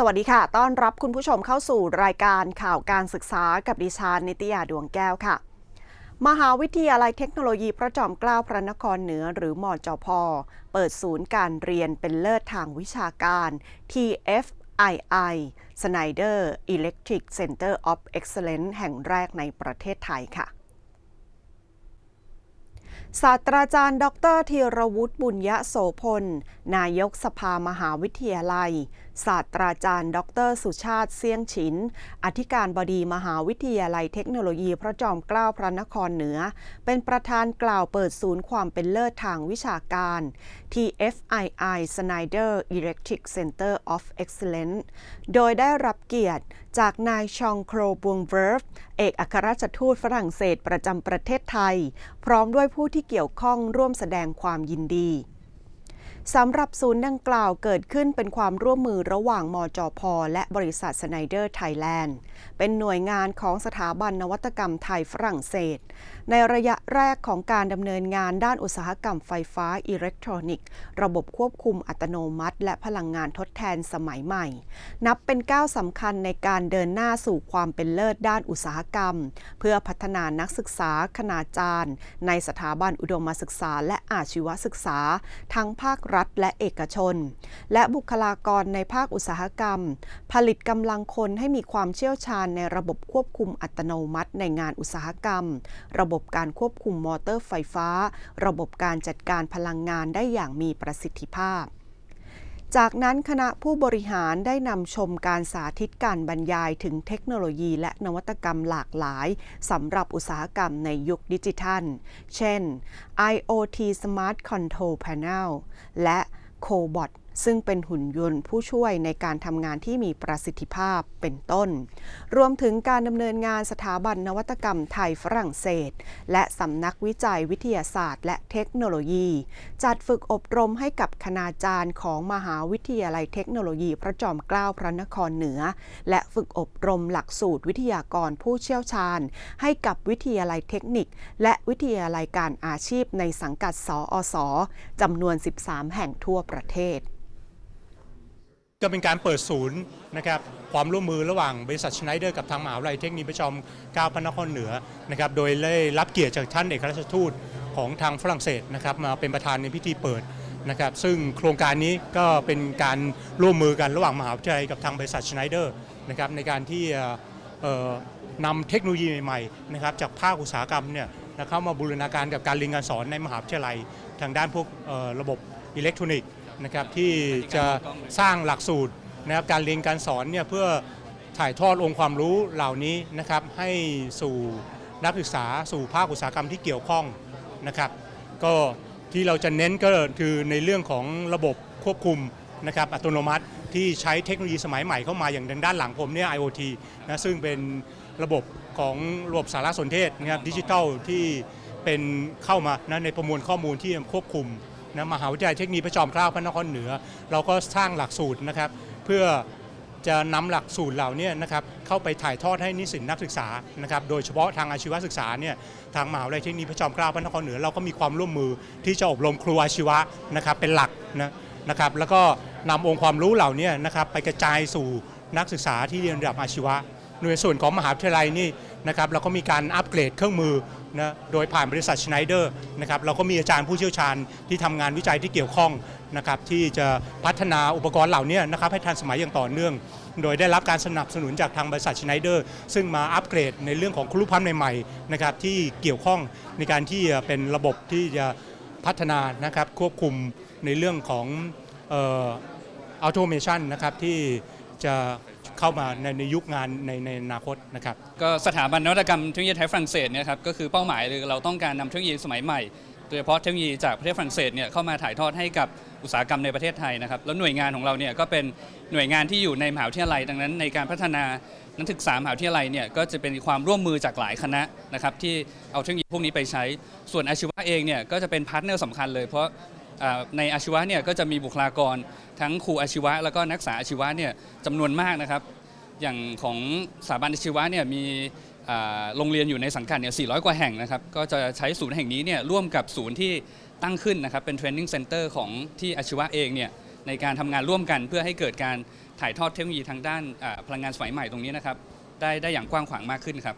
สวัสดีค่ะ ต้อนรับคุณผู้ชมเข้าสู่รายการข่าวการศึกษากับดิฉันนิตยาดวงแก้วค่ะ มหาวิทยาลัยเทคโนโลยีพระจอมเกล้าพระนครเหนือหรือมอจพเปิดศูนย์การเรียนเป็นเลิศทางวิชาการ TFII Snyder Electric Center of Excellence แห่งแรกในประเทศไทยค่ะศาสตราจารย์ ดรธีรวุฒิบุญยโสพล นายกสภามหาวิทยาลัย ศาสตราจารย์ ดร สุชาติเสี่ยงฉิน อธิการบดีมหาวิทยาลัยเทคโนโลยีพระจอมเกล้าพระนครเหนือ เป็นประธานกล่าวเปิดศูนย์ความเป็นเลิศทางวิชาการ TFII Snyder Electric Center of Excellence โดยได้รับเกียรติจากนายชองโครบวงเวิร์ฟเอกอัครราชทูตฝรั่งเศสประจำประเทศไทย พร้อมด้วยผู้ที่เกี่ยวข้องร่วมแสดงความยินดี สำหรับศูนย์ดังกล่าวเกิดขึ้นเป็นความร่วมมือระหว่างมจพ และบริษัทสไนเดอร์ไทยแลนด์ เป็นหน่วยงานของสถาบันนวัตกรรมไทยฝรั่งเศส ในระยะแรกของการดำเนินงานด้านอุตสาหกรรมไฟฟ้าอิเล็กทรอนิกส์ ระบบควบคุมอัตโนมัติ และพลังงานทดแทนสมัยใหม่ นับเป็นก้าวสำคัญในการเดินหน้าสู่ความเป็นเลิศด้านอุตสาหกรรม เพื่อพัฒนานักศึกษาคณาจารย์ ในสถาบันอุดมศึกษา และอาชีวศึกษา ทั้งภาครัฐและเอกชน และบุคลากรในภาคอุตสาหกรรม ผลิตกำลังคนให้มีความเชี่ยวชาญในระบบควบคุมอัตโนมัติในงานอุตสาหกรรม ระบบการควบคุมมอเตอร์ไฟฟ้า ระบบการจัดการพลังงานได้อย่างมีประสิทธิภาพ จากนั้นคณะผู้บริหารได้นำชมการสาธิตการบรรยายถึงเทคโนโลยีและนวัตกรรมหลากหลายสำหรับอุตสาหกรรมในยุคดิจิทัล เช่น IoT Smart Control Panel และ Cobot ซึ่งเป็นหุ่นยนต์ผู้ช่วยในการทำงานที่มีประสิทธิภาพเป็นต้น รวมถึงการดำเนินงานสถาบันนวัตกรรมไทยฝรั่งเศส และสำนักวิจัยวิทยาศาสตร์ และเทคโนโลยี จัดฝึกอบรมให้กับคณาจารย์ของมหาวิทยาลัยเทคโนโลยีพระจอมเกล้าพระนครเหนือ และฝึกอบรมหลักสูตรวิทยากรผู้เชี่ยวชาญ ให้กับวิทยาลัยเทคนิค และวิทยาลัยการอาชีพในสังกัดสอสจำนวน 13 แห่งทั่วประเทศ ก็เป็นการเปิดศูนย์นะครับความร่วมมือระหว่างบริษัทชไนเดอร์กับทางมหาวิทยาลัยเทคนิคประจอมเกล้าพระนครเหนือนะครับโดยได้รับเกียรติจากท่านเอกราชทูตของทางฝรั่งเศสนะครับมาเป็นประธานในพิธีเปิดนะครับซึ่งโครงการนี้ก็เป็นการร่วมมือกันระหว่างมหาวิทยาลัยกับทางบริษัทชไนเดอร์นะครับในการที่เอ่อนำเทคโนโลยีใหม่ๆนะครับจากภาคอุตสาหกรรมเนี่ยเข้ามาบูรณาการกับการเรียนการสอนในมหาวิทยาลัย ทางด้านพวกระบบอิเล็กทรอนิกส์ นะครับที่จะสร้างหลักสูตรนะครับการเรียนการสอนเนี่ยเพื่อถ่ายทอดองค์ความรู้เหล่านี้นะครับให้สู่นักศึกษาสู่ภาคอุตสาหกรรมที่เกี่ยวข้องนะครับก็ที่เราจะเน้นก็คือในเรื่องของระบบควบคุมนะครับอัตโนมัติที่ใช้เทคโนโลยีสมัยใหม่เข้ามาอย่างด้านหลังผมเนี่ย IoT นะซึ่งเป็นระบบของระบบสารสนเทศนะครับดิจิทัลที่เป็นเข้ามานะในประมวลข้อมูลที่ควบคุม นะมหาวิทยาลัยเทคโนโลยีพระจอมเกล้าพระนครเหนือ เราก็สร้างหลักสูตรนะครับเพื่อจะนำหลักสูตรเหล่านี้นะครับเข้าไปถ่ายทอดให้นิสิตนักศึกษานะครับโดยเฉพาะทางอาชีวศึกษาเนี่ยทางมหาวิทยาลัยเทคโนโลยีพระจอมเกล้าพระนครเหนือเราก็มีความร่วมมือที่จะอบรมครูอาชีวะนะครับเป็นหลักนะนะครับแล้วก็นำองค์ความรู้เหล่านี้นะครับไปกระจายสู่นักศึกษาที่เรียนระดับอาชีวะในส่วนของมหาวิทยาลัยนี่นะครับเราก็มีการอัปเกรดเครื่องมือ นะโดยผ่านบริษัทชไนเดอร์นะครับเราก็มีอาจารย์ผู้เชี่ยวชาญที่ทำงานวิจัยที่เกี่ยวข้องนะครับที่จะพัฒนาอุปกรณ์เหล่านี้นะครับให้ทันสมัยอย่างต่อเนื่อง โดยได้รับการสนับสนุนจากทางบริษัทชไนเดอร์ซึ่งมาอัปเกรดในเรื่องของครุพันธ์ใหม่ๆนะครับที่เกี่ยวข้องในการที่จะเป็นระบบที่จะพัฒนานะครับควบคุมในเรื่องของออ t o เมชันนะครับที่จะ เข้ามาในในยุคงานในในอนาคตนะครับ ก็สถาบันนวัตกรรมเทคโนโลยีไทยฝรั่งเศสเนี่ยครับก็คือเป้าหมายเลยเราต้องการนำเทคโนโลยีสมัยใหม่โดยเฉพาะเทคโนโลยีจากประเทศฝรั่งเศสเนี่ยเข้ามาถ่ายทอดให้กับอุตสาหกรรมในประเทศไทยนะครับแล้วหน่วยงานของเราเนี่ยก็เป็นหน่วยงานที่อยู่ในมหาวิทยาลัยดังนั้น ในการพัฒนานักศึกษามหาวิทยาลัยเนี่ยก็จะเป็นความร่วมมือจากหลายคณะนะครับที่เอาเทคโนโลยีพวกนี้ไปใช้ ส่วนอาชีวะเองเนี่ยก็จะเป็นพาร์ทเนอร์สำคัญเลยเพราะ ในอาชีวะเนี่ยก็จะมีบุคลากรทั้งครูอาชีวะ แล้วก็นักศึกษาอาชีวะเนี่ยจำนวนมากนะครับ อย่างของสถาบันอาชีวะเนี่ยมีโรงเรียนอยู่ในสังกัดเนี่ย 400 กว่าแห่งนะครับ ก็จะใช้ศูนย์แห่งนี้เนี่ยร่วมกับศูนย์ที่ตั้งขึ้นนะครับ เป็นเทรนนิ่งเซ็นเตอร์ของที่อาชีวะเองเนี่ยในการทำงานร่วมกันเพื่อให้เกิดการถ่ายทอดเทคโนโลยีทางด้านพลังงานสมัยใหม่ตรงนี้นะครับ ได้ได้อย่างกว้างขวางมากขึ้นครับ